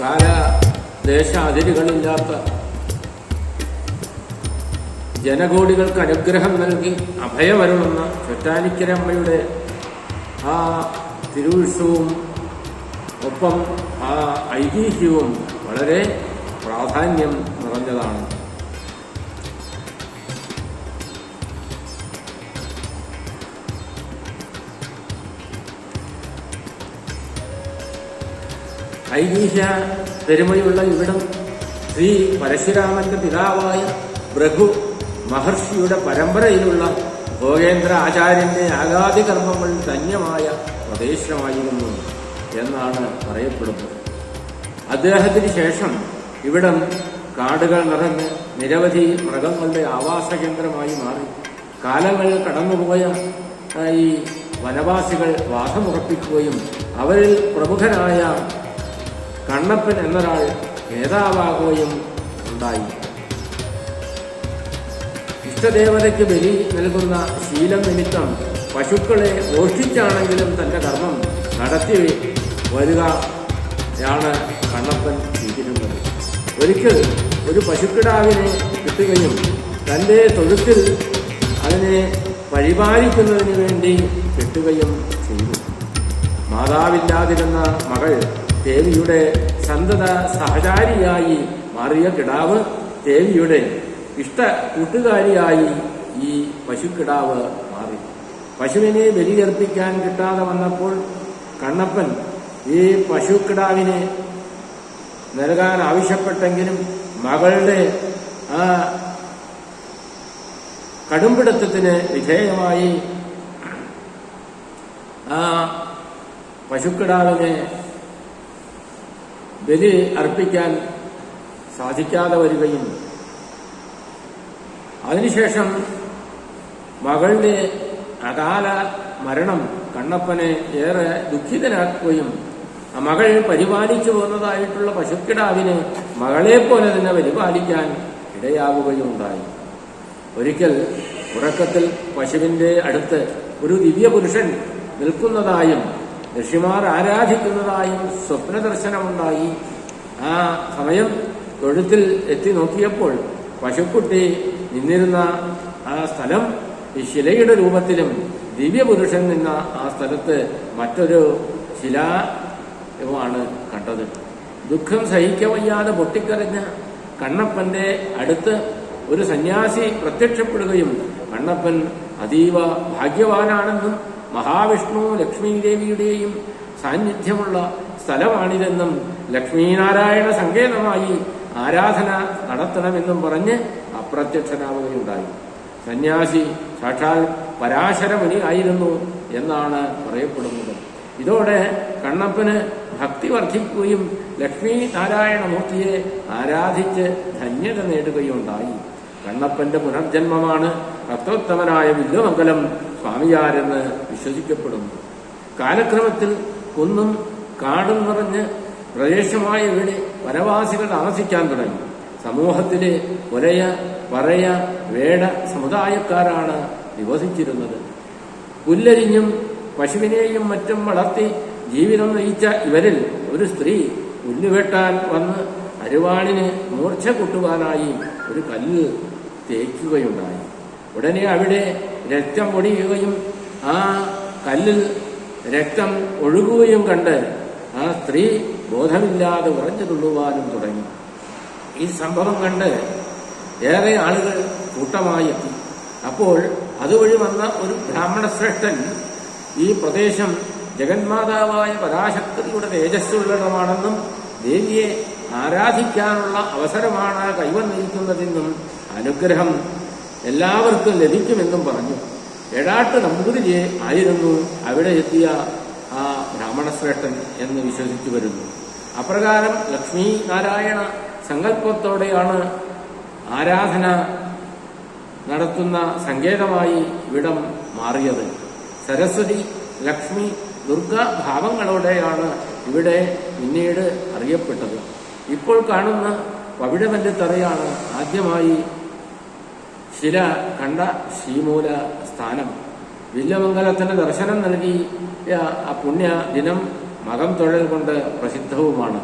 കാല ദേശ അതിരുകളില്ലാത്ത ജനകോടികൾക്ക് അനുഗ്രഹം നൽകി അഭയമരുളുന്ന ചൊറ്റാനിക്കരമ്മയുടെ ആ തിരുവിഷവും ഒപ്പം ആ ഐതിഹ്യവും വളരെ പ്രാധാന്യം നിറഞ്ഞതാണ്. ഐതിഹ്യ പെരുമയുള്ള ഇവിടം ശ്രീ പരശുരാമന്റെ പിതാവായ ഭൃഗു മഹർഷിയുടെ പരമ്പരയിലുള്ള ഭോഗേന്ദ്ര ആചാര്യന്റെ ആഗാദി കർമ്മങ്ങൾ ധന്യമായ പ്രദേശമായിരുന്നു എന്നാണ് പറയപ്പെടുന്നത്. അദ്ദേഹത്തിന് ശേഷം ഇവിടം കാടുകൾ നിറഞ്ഞ് നിരവധി മൃഗങ്ങളുടെ ആവാസ കേന്ദ്രമായി മാറി. കാലങ്ങൾ കടന്നുപോയ ഈ വനവാസികൾ വാസമുറപ്പിക്കുകയും അവരിൽ പ്രമുഖനായ കണ്ണപ്പൻ എന്നൊരാൾ നേതാവാകുകയും ഉണ്ടായി. ഇഷ്ടദേവതയ്ക്ക് ബലി നൽകുന്ന ശീലം നിമിത്തം പശുക്കളെ മോഷ്ടിച്ചാണെങ്കിലും തന്റെ കർമ്മം നടത്തി വരികയാണ് കണ്ണപ്പൻ ചെയ്തിരുന്നത്. ഒരിക്കൽ ഒരു പശുക്കിടാവിനെ കിട്ടുകയും തന്റെ തൊഴുത്തിൽ അതിനെ പരിപാലിക്കുന്നതിന് വേണ്ടി കിട്ടുകയും ചെയ്തു. മാതാവില്ലാതിരുന്ന മകൾ ദേവിയുടെ സന്തത സഹചാരിയായി മാറിയ കിടാവ് ദേവിയുടെ ഇഷ്ട കൂട്ടുകാരിയായി ഈ പശുക്കിടാവ് മാറി. പശുവിനെ ബലിയർപ്പിക്കാൻ കിട്ടാതെ വന്നപ്പോൾ കണ്ണപ്പൻ ഈ പശുക്കിടാവിനെ നൽകാൻ ആവശ്യപ്പെട്ടെങ്കിലും മകളുടെ ആ കടുംപിടുത്തത്തിന് വിധേയമായി ആ പശുക്കിടാവിനെ ബലി അർപ്പിക്കാൻ സാധിക്കാതെ വരികയും അതിനുശേഷം മകളുടെ അകാല മരണം കണ്ണപ്പനെ ഏറെ ദുഃഖിതനാക്കുകയും ആ മകൾ പരിപാലിച്ചു പോകുന്നതായിട്ടുള്ള പശുക്കിടാവിനെ മകളെ പോലെ തന്നെ പരിപാലിക്കാൻ ഇടയാവുകയും ഉണ്ടായി ഒരിക്കൽ ഉറക്കത്തിൽ പശുവിന്റെ അടുത്ത് ഒരു ദിവ്യപുരുഷൻ നിൽക്കുന്നതായും ഋഷിമാർ ആരാധിക്കുന്നതായും സ്വപ്നദർശനമുണ്ടായി. ആ സമയം തൊഴുത്തിൽ എത്തി നോക്കിയപ്പോൾ പശുക്കുട്ടി നിന്നിരുന്ന ആ സ്ഥലം ഈ ശിലയുടെ രൂപത്തിലും ദിവ്യപുരുഷൻ നിന്ന ആ സ്ഥലത്ത് മറ്റൊരു ശിലാണ് കണ്ടത്. ദുഃഖം സഹിക്കവയ്യാതെ പൊട്ടിക്കരഞ്ഞ കണ്ണപ്പന്റെ അടുത്ത് ഒരു സന്യാസി പ്രത്യക്ഷപ്പെടുകയും കണ്ണപ്പൻ അതീവ ഭാഗ്യവാനാണെന്നും മഹാവിഷ്ണു ലക്ഷ്മീദേവിയുടെയും സാന്നിധ്യമുള്ള സ്ഥലമാണിതെന്നും ലക്ഷ്മീനാരായണ സങ്കേതമായി ആരാധന നടത്തണമെന്നും പറഞ്ഞ് അപ്രത്യക്ഷനാവുകയുണ്ടായി. സന്യാസി സാക്ഷാൽ പരാശരമുനി ആയിരുന്നു എന്നാണ് പറയപ്പെടുന്നത്. ഇതോടെ കണ്ണപ്പന് ഭക്തി വർദ്ധിക്കുകയും ലക്ഷ്മി നാരായണമൂർത്തിയെ ആരാധിച്ച് ധന്യത നേടുകയുണ്ടായി. കണ്ണപ്പന്റെ പുനർജന്മമാണ് ഭക്തോത്തമനായ വില്ലുമംഗലം സ്വാമിയാരെന്ന് വിശ്വസിക്കപ്പെടുന്നു. കാലക്രമത്തിൽ കുന്നും കാടും നിറഞ്ഞ് പ്രദേശമായ ഇവിടെ വനവാസികൾ താമസിക്കാൻ തുടങ്ങി. സമൂഹത്തിലെ ഒരയ പറയ വേട സമുദായക്കാരാണ് നിവസിച്ചിരുന്നത്. പുല്ലരിഞ്ഞും പശുവിനെയും മറ്റും വളർത്തി ജീവിതം നയിച്ച ഇവരിൽ ഒരു സ്ത്രീ പുല്ലുവെട്ടാൻ വന്ന് അരുവാളിന് മൂർച്ച കൂട്ടുവാനായി ഒരു കല്ല് തേക്കുകയുണ്ടായി. ഉടനെ അവിടെ രക്തം ഒടിയുകയും ആ കല്ലിൽ രക്തം ഒഴുകുകയും കണ്ട് ആ സ്ത്രീ ബോധമില്ലാതെ ഉറഞ്ഞു തുള്ളുവാനും തുടങ്ങി. ഈ സംഭവം കണ്ട് ഏറെ ആളുകൾ കൂട്ടമായി എത്തി. അപ്പോൾ അതുവഴി വന്ന ഒരു ബ്രാഹ്മണശ്രേഷ്ഠൻ ഈ പ്രദേശം ജഗന്മാതാവായ പരാശക്തിയുടെ തേജസ്സുള്ളിടമാണെന്നും ദേവിയെ ആരാധിക്കാനുള്ള അവസരമാണ് കൈവന്നിരിക്കുന്നതെന്നും അനുഗ്രഹം എല്ലാവർക്കും ലഭിക്കുമെന്നും പറഞ്ഞു. എടാട്ട് നമ്പൂതിരിയെ ആയിരുന്നു അവിടെ എത്തിയ ആ ബ്രാഹ്മണശ്രേഷ്ഠൻ എന്ന് വിശ്വസിച്ചു വരുന്നു. അപ്രകാരം ലക്ഷ്മി നാരായണ സങ്കല്പത്തോടെയാണ് ആരാധന നടത്തുന്ന സങ്കേതമായി ഇവിടം മാറിയത്. സരസ്വതി ലക്ഷ്മി ദുർഗ ഭാവങ്ങളോടെയാണ് ഇവിടെ പിന്നീട് അറിയപ്പെട്ടത്. ഇപ്പോൾ കാണുന്ന പവിഴവന്റെ തറയാണ് ആദ്യമായി ശില കണ്ട ശ്രീമൂല സ്ഥാനം. വില്ലമംഗലത്തിന് ദർശനം നൽകി ആ പുണ്യ ദിനം മകം തൊഴൽ കൊണ്ട് പ്രസിദ്ധവുമാണ്.